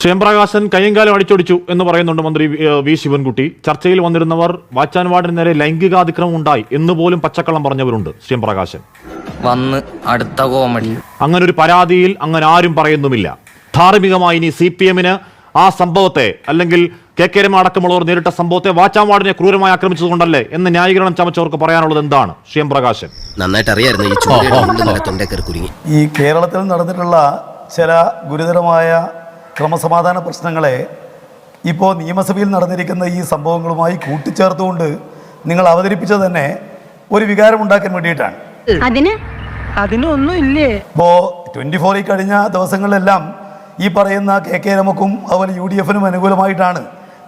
ശ്രീംപ്രകാശൻ കയ്യങ്കാലം അടിച്ചൊടിച്ചു എന്ന് പറയുന്നുണ്ട് മന്ത്രി വി- ശിവൻകുട്ടി. ചർച്ചയിൽ വന്നിരുന്നവർ വാച്ചാൻവാടിന് നേരെ ലൈംഗികാതിക്രമം ഉണ്ടായി എന്ന് പോലും പച്ചക്കള്ളം പറഞ്ഞവരുണ്ട് ശ്രീംപ്രകാശൻ. വന്ന് അടുത്ത കോമഡി. അങ്ങനെ ഒരു പരാതിയിൽ അങ്ങനെ ആരും പറയുന്നുമില്ല. ധാർമ്മികമായി ഇനി സി പി എമ്മിന് ആ സംഭവത്തെ അല്ലെങ്കിൽ കെ കെ രമ അടക്കമുള്ളവർ നേരിട്ട സംഭവത്തെ വാച്ചാൻവാടിനെ ക്രൂരമായി ആക്രമിച്ചതുകൊണ്ടല്ലേ എന്ന് ന്യായീകരണം ചമച്ചവർക്ക് പറയാനുള്ളത് എന്താണ് ശ്രീംപ്രകാശൻ? നന്നായിട്ട് അറിയായിരുന്നു ഈ കേരളത്തിൽ നടന്നിട്ടുള്ള ചില ഗുരുതരമായ ക്രമസമാധാന പ്രശ്നങ്ങളെ ഇപ്പോൾ നിയമസഭയിൽ നടന്നിരിക്കുന്ന ഈ സംഭവങ്ങളുമായി കൂട്ടിച്ചേർത്തുകൊണ്ട് നിങ്ങൾ അവതരിപ്പിച്ചത് തന്നെ ഒരു വികാരം ഉണ്ടാക്കാൻ വേണ്ടിയിട്ടാണ്. അതിന്? അതിനൊന്നും ഇല്ലേ ഇപ്പോൾ ട്വന്റി ഫോറിൽ കഴിഞ്ഞ ദിവസങ്ങളിലെല്ലാം ഈ പറയുന്ന കെ കെ രമക്കും അതുപോലെ യു ഡി എഫിനും അനുകൂലമായിട്ടാണ്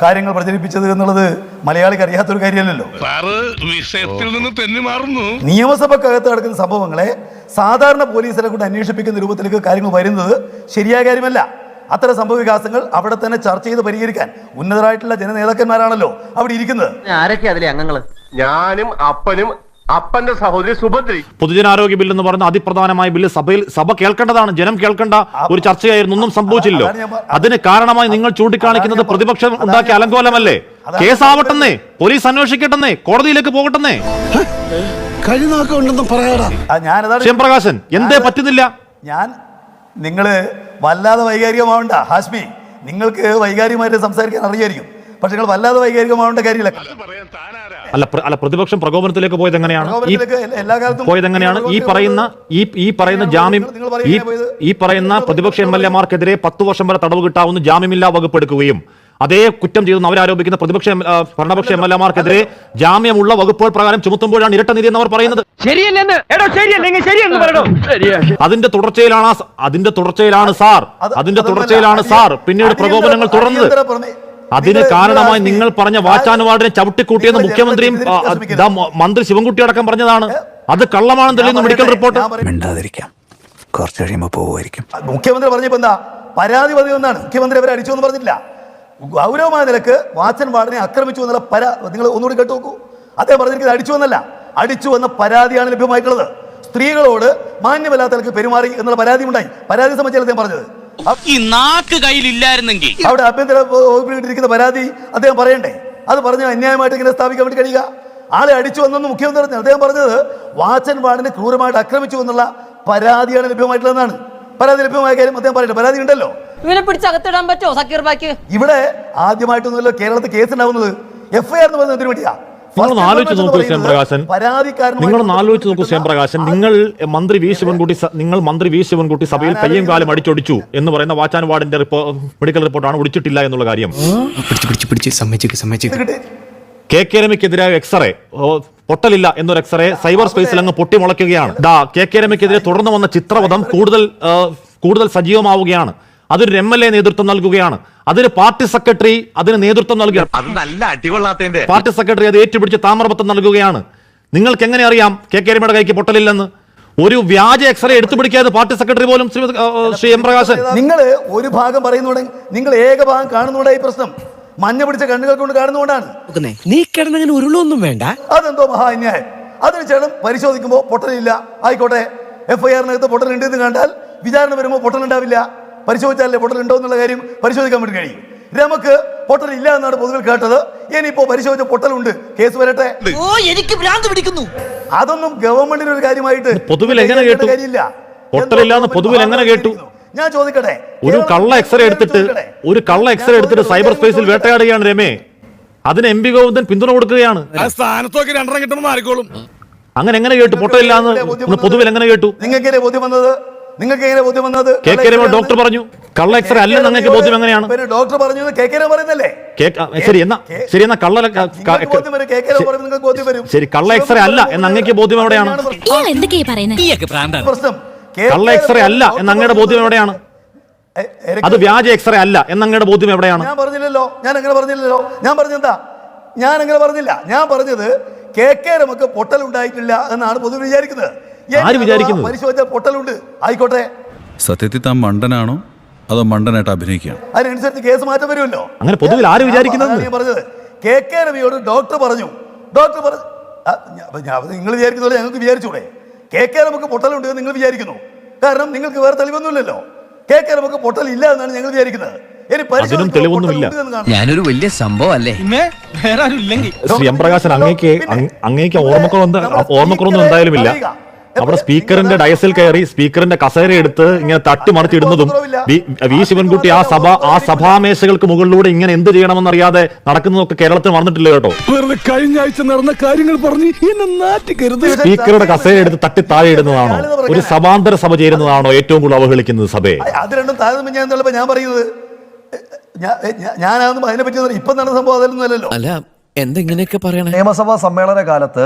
കാര്യങ്ങൾ പ്രചരിപ്പിച്ചത് എന്നുള്ളത് മലയാളിക്ക് അറിയാത്തൊരു കാര്യമല്ലല്ലോ. വിഷയത്തിൽ നിന്ന് തെന്നി മാറുന്നു. നിയമസഭക്കകത്ത് നടക്കുന്ന സംഭവങ്ങളെ സാധാരണ പോലീസിനെ കൊണ്ട് അന്വേഷിപ്പിക്കുന്ന രൂപത്തിലേക്ക് കാര്യങ്ങൾ വരുന്നത് ശരിയായ കാര്യമല്ല. അത്തരം സംഭവ വികാസങ്ങൾ അവിടെ തന്നെ ചർച്ച ചെയ്ത് പരിഹരിക്കാൻ ഉന്നതരായിട്ടുള്ള ജനനേതാക്കന്മാരാണല്ലോ അവിടെ ഇരിക്കുന്നത്. ആരൊക്കെയാ അതിലെ അംഗങ്ങൾ? ഞാനും അപ്പനും അപ്പന്റെ സഹോദരി സുഭദ്രി. പൊതുജനാരോഗ്യ ബിൽ എന്ന് പറയുന്ന അതിപ്രധാനമായ ബില്ല് സഭയിൽ സഭ കേൾക്കേണ്ടതാണ്. ജനം കേൾക്കേണ്ട ഒരു ചർച്ചയായിരുന്നു. ഒന്നും സംഭവിച്ചില്ലോ അതിന് കാരണമായി നിങ്ങൾ ചൂണ്ടിക്കാണിക്കുന്നത് പ്രതിപക്ഷം ഉണ്ടാക്കിയ അലങ്കോലമല്ലേ? കേസാവട്ടെന്നേ. പോലീസ് അന്വേഷിക്കട്ടെന്നേ. കോടതിയിലേക്ക് പോകട്ടെന്നേ. കഴിനാക്കം പറയാടാ. ആ, ഞാനതാണ് ശ്യാംപ്രകാശൻ എന്തേ പറ്റുന്നില്ല? ഞാൻ നിങ്ങൾ വല്ലാതെ വൈകാരികമാവണ്ട ഹാഷ്മി. നിങ്ങൾക്ക് വൈകാരികമായിട്ട് സംസാരിക്കാൻ അറിയായിരിക്കും. പക്ഷെ നിങ്ങൾ വല്ലാതെ വൈകാരികമാവേണ്ട കാര്യമില്ല. അല്ല അല്ല പ്രതിപക്ഷം പ്രകോപനത്തിലേക്ക് പോയത് എങ്ങനെയാണ്? എല്ലാ- എല്ലാ കാലത്തും പോയത് എങ്ങനെയാണ്? ഈ പറയുന്ന ഈ ഈ പറയുന്ന ജാമ്യം ഈ പറയുന്ന പ്രതിപക്ഷ എം. എൽ എമാർക്കെതിരെ പത്ത് വർഷം വരെ തടവ് കിട്ടാവുന്ന ജാമ്യമില്ലാ വകുപ്പ് എടുക്കുകയും അതേ കുറ്റം ചെയ്തെന്ന് അവരാരോപിക്കുന്ന പ്രതിപക്ഷ ഭരണപക്ഷ എം എൽ എമാർക്കെതിരെ ജാമ്യമുള്ള വകുപ്പുകൾ പ്രകാരം ചുമത്തുമ്പോഴാണ് ഇരട്ട നീതി അവർ പറയുന്നത്. ശരിയല്ലെന്ന്. എടോ ശരിയല്ലെങ്കിൽ ശരിയെന്ന് പറയണോ ശരിയാ. അതിന്റെ തുടർച്ചയിലാണ് അതിന്റെ തുടർച്ചയിലാണ് സാർ. അതിന്റെ തുടർച്ചയിലാണ് സാർ. പിന്നീട് പ്രകോപനങ്ങൾ തുടർന്നത് അതിന് കാരണമായി നിങ്ങൾ പറഞ്ഞ വാച്ചാനുവാടിനെ ചവിട്ടിക്കൂട്ടിയെന്ന് മുഖ്യമന്ത്രിയും മന്ത്രി ശിവൻകുട്ടി അടക്കം പറഞ്ഞതാണ്. അത് കള്ളമാണെന്ന് തെളിയുന്ന മെഡിക്കൽ റിപ്പോർട്ട്. മിണ്ടാതിരിക്കാം. കുറച്ച് കഴിയുമ്പോൾ പോകുമായിരിക്കും മുഖ്യമന്ത്രി പറഞ്ഞപ്പോ എന്താ? പരാതി പതിവെന്നാണ് മുഖ്യമന്ത്രി അവരെ അടിച്ചു എന്ന് പറഞ്ഞില്ല ഗൗരവമായ നിലയ്ക്ക് വാച്ചൻ വാർഡിനെ ആക്രമിച്ചു എന്നുള്ള പരാ നിങ്ങൾ ഒന്നുകൂടി കേട്ടു നോക്കൂ. അദ്ദേഹം പറഞ്ഞിരിക്കുന്നത് അടിച്ചു എന്നല്ല. അടിച്ചു എന്ന പരാതിയാണ് ലഭ്യമായിട്ടുള്ളത്. സ്ത്രീകളോട് മാന്യമല്ലാത്ത നിലയ്ക്ക് പെരുമാറി എന്നുള്ള പരാതി ഉണ്ടായി. പരാതി സംബന്ധിച്ചാണ് അദ്ദേഹം പറഞ്ഞത്? ഈ നാക്ക് കയ്യിലില്ലായിരുന്നെങ്കിൽ. അവിടെ ആഭ്യന്തര വകുപ്പിൽ കിട്ടിയിരിക്കുന്ന പരാതി അദ്ദേഹം പറയണ്ടേ? അത് പറഞ്ഞ് അന്യായമായിട്ട് ഇങ്ങനെ സ്ഥാപിക്കാൻ വേണ്ടി കഴിയുക. ആളെ അടിച്ചു വന്നെന്ന് മുഖ്യമന്ത്രി പറഞ്ഞു അദ്ദേഹം പറഞ്ഞത് വാച്ചൻ വാർഡിനെ ക്രൂരമായിട്ട് ആക്രമിച്ചു എന്നുള്ള പരാതിയാണ് ലഭ്യമായിട്ടുള്ളതെന്നാണ്. പരാതി ലഭ്യമായ കാര്യം അദ്ദേഹം പറയട്ടെ. പരാതി ഉണ്ടല്ലോ. ഇവനെ പിടിച്ച് അകത്തിടാൻ പറ്റുമോ സക്കീർ ബാക്കി? ഇവിടെ ആദ്യമായിട്ടൊന്നുമല്ലോ കേരളത്തിൽ കേസ് ഉണ്ടാവുന്നത് എഫ് ഐ ആർ എന്ന് പറയുന്നത് എന്തിനു വേണ്ടിയാ? നിങ്ങളൊന്ന് ആലോചിച്ച് നോക്കൂ ശ്യാംപ്രകാശൻ പ്രകാശൻ. നിങ്ങളൊന്ന് ആലോചിച്ച് നോക്കൂ നിങ്ങൾ മന്ത്രി വി ശിവൻകുട്ടി നിങ്ങൾ മന്ത്രി വി ശിവൻകുട്ടി സഭയിൽ കയ്യും കാലം. അടിച്ചൊടിച്ചു എന്ന് പറയുന്ന വാച്ചാൻ വാർഡിന്റെ മെഡിക്കൽ റിപ്പോർട്ടാണ് ഒടിച്ചിട്ടില്ല എന്നുള്ള കാര്യം. കെ കെ രമയ്ക്കെതിരായ എക്സ്റേ പൊട്ടലില്ല എന്നൊരു എക്സ്റേ സൈബർ സ്പേസിൽ അങ്ങ് പൊട്ടിമുളയ്ക്കുകയാണ്. ദാ കെ കെ രമയ്ക്കെതിരെ തുടർന്ന് വന്ന ചിത്രവധം കൂടുതൽ കൂടുതൽ സജീവമാവുകയാണ്. അതിന് എം എൽ എ നേതൃത്വം നൽകുകയാണ്. അതിന് പാർട്ടി സെക്രട്ടറി അതിന് നേതൃത്വം നൽകുകയാണ്. പാർട്ടി സെക്രട്ടറി അത് ഏറ്റുപിടിച്ച് താമ്രപത്രം നൽകുകയാണ്. നിങ്ങൾക്ക് എങ്ങനെ അറിയാം? കെ കെ രമയുടെ കൈക്ക് പൊട്ടലില്ലെന്ന്. ഒരു വ്യാജ എക്സ്റേ എടുത്തു പിടിക്കാതെ പാർട്ടി സെക്രട്ടറി പോലും ശ്രീ ശ്രീ എം പ്രകാശൻ. നിങ്ങൾ ഒരു ഭാഗം പറയുന്നുണ്ടെങ്കിൽ നിങ്ങൾ ഏക ഭാഗം കാണുന്നതുകൊണ്ടായി പ്രശ്നം. മഞ്ഞ പിടിച്ച കണ്ണുകൾ കൊണ്ട് കാണുന്നതുകൊണ്ടാണ് നീ കിടന്നങ്ങനെ ഉരുളൊന്നും വേണ്ട. അതെന്തോ മഹാ അന്യായം അതിനുശേഷം പരിശോധിക്കുമ്പോൾ പൊട്ടലില്ല. ആയിക്കോട്ടെ എഫ്ഐആറിനകത്ത് പൊട്ടലുണ്ട് എന്ന് കണ്ടാൽ വിചാരണ വരുമ്പോൾ പൊട്ടലുണ്ടാവില്ല. പരിശോധിച്ചാലേ പൊട്ടലുണ്ടോ എന്നുള്ള കാര്യം പരിശോധിക്കാൻ വേണ്ടി കഴിയും. രമക്ക് പൊട്ടലില്ല എന്നാണ് പൊതുവിൽ കേട്ടത്. ഇനിയിപ്പോ പരിശോധിച്ച പൊട്ടലുണ്ട്. കേസ് വരട്ടെ. ഓ എനിക്ക് ഭ്രാന്ത് പിടിക്കുന്നു. അതൊന്നും ഗവൺമെന്റിന്റെ ഒരു കാര്യമായിട്ട് പൊതുവിൽ എങ്ങനെ കേട്ടു? കാര്യമില്ല. പൊട്ടലില്ലാന്ന് പൊതുവിൽ എങ്ങനെ കേട്ടു? ഞാൻ ചോദിക്കട്ടെ. ഒരു കള്ള എക്സ്റേ എടുത്തിട്ട് ഒരു കള്ള എക്സ്റേ എടുത്തിട്ട് സൈബർ സ്പേസിൽ. വേട്ടയാടുകയാണ് രമേ. അതിന് എം പി ഗോവിന്ദൻ പിന്തുണ കൊടുക്കുകയാണ്. ആ സ്ഥാനത്തൊക്കെ രണ്ടെണ്ണം കിട്ടുമ്പോൾ മാറിക്കോളും. അങ്ങനെ എങ്ങനെ കേട്ടു? പൊട്ടലില്ലാന്ന് പൊതുവിൽ എങ്ങനെ കേട്ടു? നിങ്ങൾക്ക് ബോധ്യം വന്നത് നിങ്ങൾക്ക് എങ്ങനെ ബോധ്യം വന്നത്? കെ കെ രമ ഡോക്ടർ പറഞ്ഞു. കള്ള എക്സ്റേ അല്ല നിങ്ങൾക്ക് ബോധ്യം എങ്ങനെയാണ്? പിന്നെ ഡോക്ടർ പറഞ്ഞു കെ കെ രമ പറയുന്നല്ലേ ശരി എന്നാ ശരി എന്നാ കള്ള ക- ക- ബോധ്യം വരും, കെ കെ രമ നിങ്ങൾക്ക് ബോധ്യം വരും. ശരി കള്ള എക്സ്റേ അല്ല എന്ന് അങ്ങക്ക് ബോധ്യം എവിടെയാണ്? കള്ള എക്സ്റേ അല്ല എന്ന എന്ന് അങ്ങയുടെ ബോധ്യം എവിടെയാണ്? അത് വ്യാജ എക്സ്റേ അല്ല എന്ന് അങ്ങയുടെ ബോധ്യം എവിടെയാണ്? ഞാൻ പറഞ്ഞില്ലല്ലോ ഞാൻ അങ്ങനെ പറഞ്ഞില്ലല്ലോ. ഞാൻ പറഞ്ഞെന്താ ഞാൻ അങ്ങനെ പറഞ്ഞില്ല. ഞാൻ പറഞ്ഞത് കെ കെ രമക്ക് പൊട്ടൽ ഉണ്ടായിട്ടില്ല എന്നാണ് പൊതുവെ വിചാരിക്കുന്നത്. ആര് വിചാരിക്കുന്നു? പരിശോധിച്ച പൊട്ടലുണ്ട്. ആയിക്കോട്ടെ. സത്യത്തിൽ താൻ മണ്ടനാണോ? അതോ മണ്ടനായിട്ട് അഭിനയിക്കുകയാണ്? അതിനനുസരിച്ച് കേസ് മാറ്റം വരുമല്ലോ. അങ്ങനെ പൊതുവിൽ ആര് വിചാരിക്കുന്നത്? ഞാൻ പറഞ്ഞത് കെ കെ രവിയോട് ഡോക്ടർ പറഞ്ഞു. ഡോക്ടർ പറഞ്ഞു നിങ്ങൾ വിചാരിക്കുന്നതല്ല ഞങ്ങൾക്ക് വിചാരിച്ചൂടെ? കെ കെ നമുക്ക് പൊട്ടലുണ്ട് എന്ന് നിങ്ങൾ വിചാരിക്കുന്നു. കാരണം നിങ്ങൾക്ക് വേറെ തെളിവൊന്നുമില്ലല്ലോ. കെ കെ നമുക്ക് പൊട്ടൽ ഇല്ല എന്നാണ് ഞങ്ങൾ വിചാരിക്കുന്നത്. അതിനും തെളിവൊന്നുമില്ല. ഞാനൊരു വലിയ സംഭവം അല്ലേ വേറെ ആരും ഇല്ലെങ്കിൽ. ശ്രീ എം പ്രകാശൻ അങ്ങേക്ക് അങ് അങ്ങേക്ക് ഓർമ്മക്കുറവ് ഓർമ്മക്കുറവൊന്നും എന്തായാലും ഇല്ല അവിടെ സ്പീക്കറിന്റെ ഡയസിൽ കയറി സ്പീക്കറിന്റെ കസേര എടുത്ത് ഇങ്ങനെ തട്ടിമറിച്ചിടുന്നതും മറിച്ചിടുന്നതും വി ശിവൻകുട്ടി ആ സഭ ആ സഭാമേശകൾക്ക് മുകളിലൂടെ ഇങ്ങനെ എന്ത് ചെയ്യണമെന്നറിയാതെ നടക്കുന്നതൊക്കെ കേരളത്തിൽ വന്നിട്ടില്ല കേട്ടോ. കഴിഞ്ഞ ആഴ്ച നടന്ന കാര്യങ്ങൾ പറഞ്ഞ് സ്പീക്കറുടെ കസേര എടുത്ത് തട്ടി താഴെ ഇടുന്നതാണോ? ഒരു സഭാന്തര സഭ ചേരുന്നതാണോ ഏറ്റവും കൂടുതൽ അവഹേളിക്കുന്നത് സഭയെ? അ- അത് രണ്ടും താരതമ്യം ഞാൻ പറയുന്നത് ഞാനാണെന്ന് അതിനെ പറ്റി ഇപ്പൊ നടന്ന സംഭവം അതല്ലോ അല്ലല്ലോ. അല്ല എന്തെങ്ങനെയൊക്കെ പറയണേ? നിയമസഭാ സമ്മേളന കാലത്ത്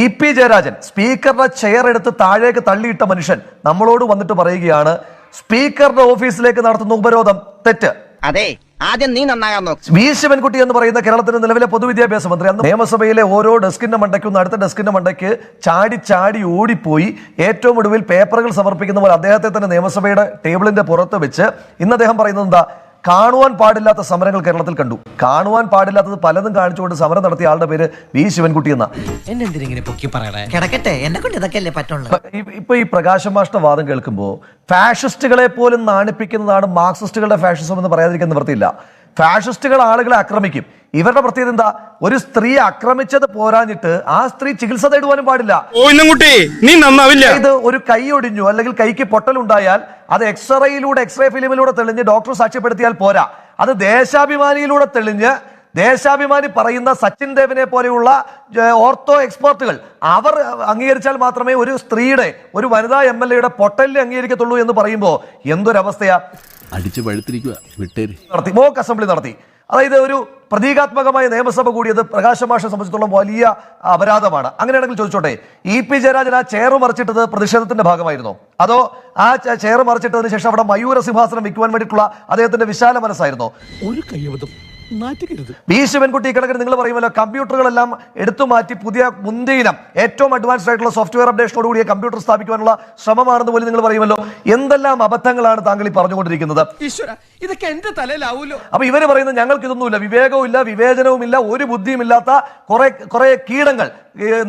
ഇ പി ജയരാജൻ സ്പീക്കറുടെ ചെയർ എടുത്ത് താഴേക്ക് തള്ളിയിട്ട മനുഷ്യൻ നമ്മളോട് വന്നിട്ട് പറയുകയാണ് സ്പീക്കറുടെ ഓഫീസിലേക്ക് നടത്തുന്ന ഉപരോധം തെറ്റ്. അതെ ആദ്യം നീ നന്നാകാൻ നോക്ക്. വി. ശിവൻകുട്ടി എന്ന് പറയുന്ന കേരളത്തിന്റെ നിലവിലെ പൊതുവിദ്യാഭ്യാസ മന്ത്രി അന്ന് നിയമസഭയിലെ ഓരോ ഡെസ്കിന്റെ മണ്ടയ്ക്കും അടുത്ത ഡെസ്കിന്റെ മണ്ടയ്ക്ക് ചാടി ചാടി ഓടിപ്പോയി. ഏറ്റവും ഒടുവിൽ പേപ്പറുകൾ സമർപ്പിക്കുന്ന പോലെ അദ്ദേഹത്തെ തന്നെ നിയമസഭയുടെ ടേബിളിന്റെ പുറത്ത് വെച്ച് ഇന്ന് അദ്ദേഹം പറയുന്നത് എന്താ കാണുവാൻ പാടില്ലാത്ത സമരങ്ങൾ കേരളത്തിൽ കണ്ടു. കാണുവാൻ പാടില്ലാത്തത് പലതും കാണിച്ചുകൊണ്ട് സമരം നടത്തിയ ആളുടെ പേര് വി ശിവൻകുട്ടി എന്ന. ഇപ്പൊ ഈ പ്രകാശം മാഷ്ട വാദം കേൾക്കുമ്പോൾ ഫാഷിസ്റ്റുകളെ പോലും നാണിപ്പിക്കുന്നതാണ് മാർക്സിസ്റ്റുകളുടെ ഫാഷിസം എന്ന് പറയാതിരിക്കാൻ നിവൃത്തിയില്ല. ഫാഷിസ്റ്റുകൾ ആളുകളെ ആക്രമിക്കും. ഇവരുടെ പ്രത്യേകത എന്താ? ഒരു സ്ത്രീ ആക്രമിച്ചത് പോരാഞ്ഞിട്ട് ആ സ്ത്രീ ചികിത്സ തേടുവാനും പാടില്ല. നീ നന്നാവില്ല. ഇത് ഒരു കൈ ഒടിഞ്ഞു അല്ലെങ്കിൽ കൈക്ക് പൊട്ടലുണ്ടായാൽ അത് എക്സ്റേയിലൂടെ എക്സ്റേ ഫിലിമിലൂടെ തെളിഞ്ഞ് ഡോക്ടർ സാക്ഷ്യപ്പെടുത്തിയാൽ പോരാ. അത് ദേശാഭിമാനിയിലൂടെ തെളിഞ്ഞ് ദേശാഭിമാനി പറയുന്ന സച്ചിൻ ദേവിനെ പോലെയുള്ള ഓർത്തോ എക്സ്പേർട്ടുകൾ അവർ അംഗീകരിച്ചാൽ മാത്രമേ ഒരു സ്ത്രീയുടെ ഒരു വനിതാ എം എൽ എയുടെ പൊട്ടലിനെ അംഗീകരിക്കത്തുള്ളൂ എന്ന് പറയുമ്പോൾ എന്തൊരവസ്ഥയാ? അടിച്ചു പഴുത്തിരിക്കുക വിട്ടേര്. നടത്തി. മോക്ക് അസംബ്ലി നടത്തി. അതായത് ഒരു പ്രതീകാത്മകമായ നിയമസഭ കൂടിയത് പ്രകാശ മാഷെ സംബന്ധിച്ചിടത്തോളം വലിയ അപരാധമാണ്. അങ്ങനെയാണെങ്കിൽ ചോദിച്ചോട്ടെ ഇ പി ജയരാജൻ ആ ചെയർ മറിച്ചിട്ടത് പ്രതിഷേധത്തിന്റെ ഭാഗമായിരുന്നോ? അതോ ആ ചെയർ മറിച്ചിട്ടതിന് ശേഷം അവിടെ മയൂര സിംഹാസനം വിൽക്കുവാൻ വേണ്ടിയിട്ടുള്ള അദ്ദേഹത്തിന്റെ വിശാല മനസ്സായിരുന്നോ? ഒരു കയ്യബദ്ധം. ബി ശിവൻകുട്ടി കണക്കിന് നിങ്ങൾ പറയുമല്ലോ കമ്പ്യൂട്ടറുകളെല്ലാം എടുത്തു മാറ്റി പുതിയ മുന്തിയിനം ഏറ്റവും അഡ്വാൻസ്ഡ് ആയിട്ടുള്ള സോഫ്റ്റ്വെയർ അപ്ഡേഷനോട് കൂടിയ കമ്പ്യൂട്ടർ സ്ഥാപിക്കുവാനുള്ള ശ്രമമാണെന്ന് പോലും നിങ്ങൾ പറയുമല്ലോ. എന്തെല്ലാം അബദ്ധങ്ങളാണ് താങ്കൾ ഈ പറഞ്ഞുകൊണ്ടിരിക്കുന്നത്? ഇതൊക്കെ എന്റെ തലയിലാവൂലോ? അപ്പൊ ഇവർ പറയുന്നത് ഞങ്ങൾക്ക് ഇതൊന്നുമില്ല വിവേകവും ഇല്ല വിവേചനവും ഇല്ല ഒരു ബുദ്ധിയും ഇല്ലാത്ത കുറെ കുറെ കീടങ്ങൾ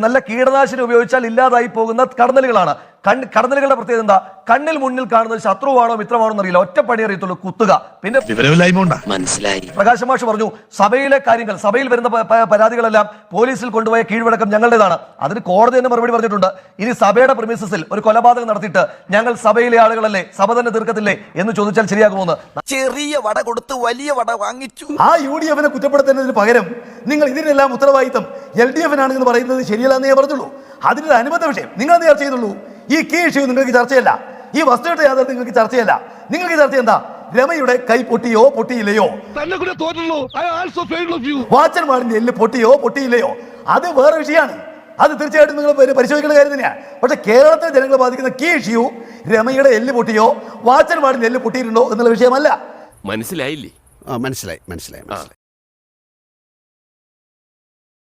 നല്ല കീടനാശിനി ഉപയോഗിച്ചാൽ ഇല്ലാതായി പോകുന്ന കടന്നലുകളാണ്. കൺ കടന്നലുകളുടെ പ്രത്യേകത എന്താ? കണ്ണിൽ മുന്നിൽ കാണുന്നത് ശത്രുവാണോ മിത്രമാണോ എന്നറിയില്ല. ഒറ്റ പണി അറിയത്തുള്ളൂ കുത്തുക. പിന്നെ മനസ്സിലായി. പ്രകാശ് മാഷ് പറഞ്ഞു സഭയിലെ കാര്യങ്ങൾ സഭയിൽ വരുന്ന പരാതികളെല്ലാം പോലീസിൽ കൊണ്ടുപോയ കീഴ്വഴക്കം ഞങ്ങളുടേതാണ്. അതിന് കോടതി തന്നെ മറുപടി പറഞ്ഞിട്ടുണ്ട് ഇനി സഭയുടെ പ്രിമിസസിൽ ഒരു കൊലപാതകം നടത്തിയിട്ട് ഞങ്ങൾ സഭയിലെ ആളുകളല്ലേ സഭ തന്നെ തീർക്കത്തില്ലേ? എന്ന് ചോദിച്ചാൽ ശരിയാകുമോ ചെറിയ വട കൊടുത്ത് വലിയ വട വാങ്ങിച്ചു. ആ യു ഡി എഫിനെ കുറ്റപ്പെടുത്തുന്നതിന് പകരം നിങ്ങൾ ഇതിനെല്ലാം ഉത്തരവാദിത്തം എൽ ഡി എഫിനാണെന്ന് പറയുന്നത് ശരിയല്ലെന്ന് ഞാൻ പറഞ്ഞുള്ളൂ. അതിനൊരു അനുബന്ധ വിഷയം. നിങ്ങൾ എന്ത് ചർച്ച ചെയ്തുള്ളൂ ഈ കീ ഇഷ്യൂ നിങ്ങൾക്ക് ചർച്ചയല്ല. ഈ വസ്തുവിന്റെ യാതൊരു നിങ്ങൾക്ക് ചർച്ചയല്ല. നിങ്ങൾക്ക് ചർച്ച എന്താ? രമയുടെ കൈ പൊട്ടിയോ പൊട്ടിയില്ലയോ? വാച്ചന്മാരിന്റെ എല്ല് പൊട്ടിയോ പൊട്ടിയില്ലയോ? അത് വേറെ വിഷയമാണ്. അത് തീർച്ചയായിട്ടും നിങ്ങൾ പരി- പരിശോധിക്കേണ്ട കാര്യം തന്നെയാണ് പക്ഷേ കേരളത്തിലെ ജനങ്ങളെ ബാധിക്കുന്ന കീ ഇഷ്യൂ രമയുടെ എല്ല് പൊട്ടിയോ വാച്ചന്മാരിന്റെ എല്ല് പൊട്ടിയിട്ടുണ്ടോ എന്നുള്ള വിഷയമല്ല. മനസ്സിലായില്ലേ? മനസ്സിലായി മനസ്സിലായി മനസ്സിലായി.